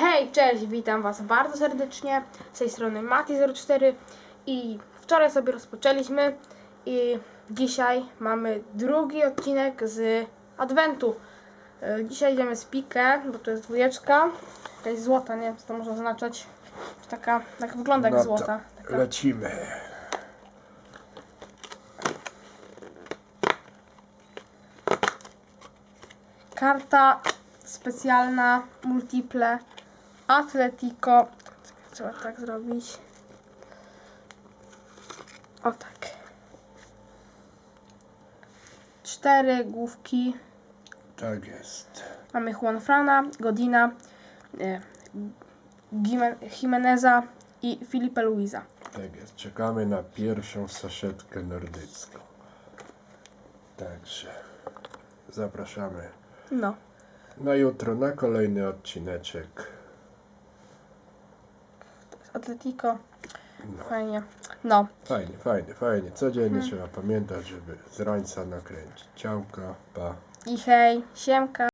Hej, cześć, witam Was bardzo serdecznie. Z tej strony Mati04 i wczoraj sobie rozpoczęliśmy i dzisiaj mamy drugi odcinek z Adwentu. E, Dzisiaj idziemy z pikę, bo to jest dwójeczka, jakaś złota, nie wiem co to może oznaczać. Taka, tak wygląda jak No złota. Taka. Lecimy. Karta specjalna, multiple, Atletico. Trzeba tak zrobić. O tak. Cztery główki. Tak jest. Mamy Juanfrana, Godina, e, Jimeneza i Filipe Luisa. Tak jest. Czekamy na pierwszą saszetkę nordycką. Także zapraszamy No. na jutro na kolejny odcineczek. Atletico. No. Fajnie. No. Fajnie, fajnie, fajnie. Codziennie trzeba pamiętać, żeby z rańca nakręcić ciałka. Pa. I hej, siemka.